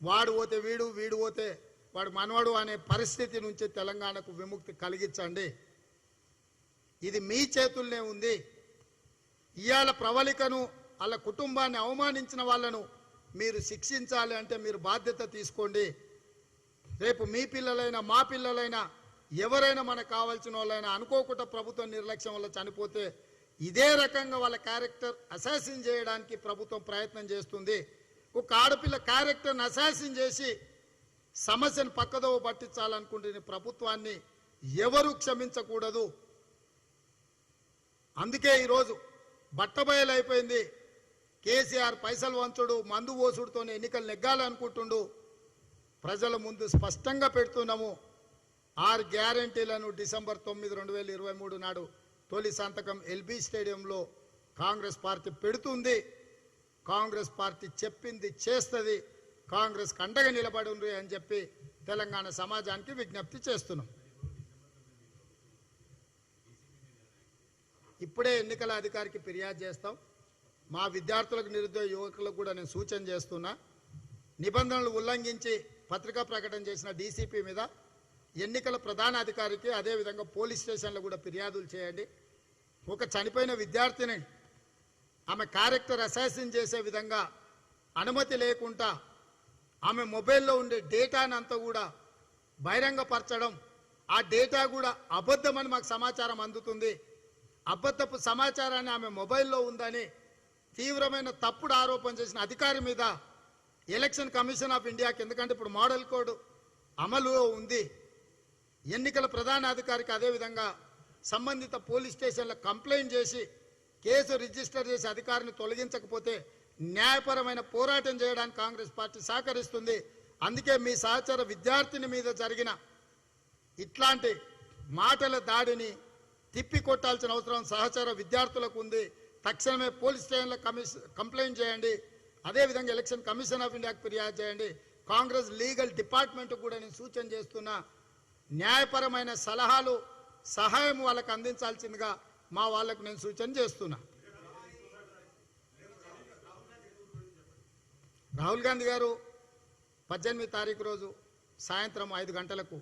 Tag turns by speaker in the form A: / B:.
A: వాడు పోతే వీడు వీడు పోతే వాడు మనవడు అనే పరిస్థితి నుంచి తెలంగాణకు విముక్తి కలిగించండి. ఇది మీ చేతుల్నే ఉంది. ఇవాళ ప్రవళికను వాళ్ళ కుటుంబాన్ని అవమానించిన వాళ్ళను మీరు శిక్షించాలి అంటే మీరు బాధ్యత తీసుకోండి. రేపు మీ పిల్లలైనా మా పిల్లలైనా ఎవరైనా మనకు కావాల్సిన వాళ్ళైనా అనుకోకుండా ప్రభుత్వం నిర్లక్ష్యం వల్ల చనిపోతే ఇదే రకంగా వాళ్ళ క్యారెక్టర్ అసాసిన్ చేయడానికి ప్రభుత్వం ప్రయత్నం చేస్తుంది. ఒక ఆడపిల్ల క్యారెక్టర్ని అసాసిన్ చేసి సమస్యను పక్కదోవ పట్టించాలనుకుంటున్న ప్రభుత్వాన్ని ఎవరు క్షమించకూడదు. అందుకే ఈరోజు బట్టబయలైపోయింది కేసీఆర్ పైసలు వంచుడు మందు ఓసుడుతోనే ఎన్నికలు నెగ్గాలనుకుంటుండు. ప్రజల ముందు స్పష్టంగా పెడుతున్నాము. ఆరు గ్యారంటీలను డిసెంబర్ తొమ్మిది రెండు వేల ఇరవై మూడు నాడు తొలి సంతకం ఎల్బీ స్టేడియంలో కాంగ్రెస్ పార్టీ పెడుతుంది. కాంగ్రెస్ పార్టీ చెప్పింది చేస్తుంది కాంగ్రెస్ కండగా నిలబడి ఉంది అని చెప్పి తెలంగాణ సమాజానికి విజ్ఞప్తి చేస్తున్నాం. ఇప్పుడే ఎన్నికల అధికారికి ఫిర్యాదు చేస్తాం. మా విద్యార్థులకు నిరుద్యోగ యువకులకు కూడా నేను సూచన చేస్తున్నా. నిబంధనలు ఉల్లంఘించి పత్రికా ప్రకటన చేసిన డీసీపీ మీద ఎన్నికల ప్రధాన అధికారికి అదేవిధంగా పోలీస్ స్టేషన్లో కూడా ఫిర్యాదులు చేయండి. ఒక చనిపోయిన విద్యార్థిని ఆమె క్యారెక్టర్ అసాసిన్ చేసే విధంగా అనుమతి లేకుండా ఆమె మొబైల్లో ఉండే డేటాను అంతా కూడా బహిరంగపరచడం ఆ డేటా కూడా అబద్ధమని మాకు సమాచారం అందుతుంది. అబద్ధపు సమాచారాన్ని ఆమె మొబైల్లో ఉందని తీవ్రమైన తప్పుడు ఆరోపణ చేసిన అధికారి మీద ఎలక్షన్ కమిషన్ ఆఫ్ ఇండియాకి ఎందుకంటే ఇప్పుడు మోడల్ కోడ్ అమలులో ఉంది. ఎన్నికల ప్రధాన అధికారికి అదేవిధంగా సంబంధిత పోలీస్ స్టేషన్లో కంప్లైంట్ చేసి కేసు రిజిస్టర్ చేసి అధికారిని తొలగించకపోతే న్యాయపరమైన పోరాటం చేయడానికి కాంగ్రెస్ పార్టీ సహకరిస్తుంది. అందుకే మీ సహచర విద్యార్థిని మీద జరిగిన ఇట్లాంటి మాటల దాడిని తిప్పి కొట్టాల్సిన అవసరం సహచర విద్యార్థులకు ఉంది. తక్షణమే పోలీస్ స్టేషన్లో కమిష కంప్లైంట్ చేయండి. అదేవిధంగా ఎలక్షన్ కమిషన్ ఆఫ్ ఇండియాకు ఫిర్యాదు చేయండి. కాంగ్రెస్ లీగల్ డిపార్ట్మెంట్ కూడా నేను సూచన చేస్తున్నా. న్యాయపరమైన సలహాలు సహాయం వాళ్ళకు అందించాల్సిందిగా మా వాళ్ళకు నేను సూచన చేస్తున్నా. రాహుల్ గాంధీ గారు పద్దెనిమిది తారీఖు రోజు సాయంత్రం ఐదు గంటలకు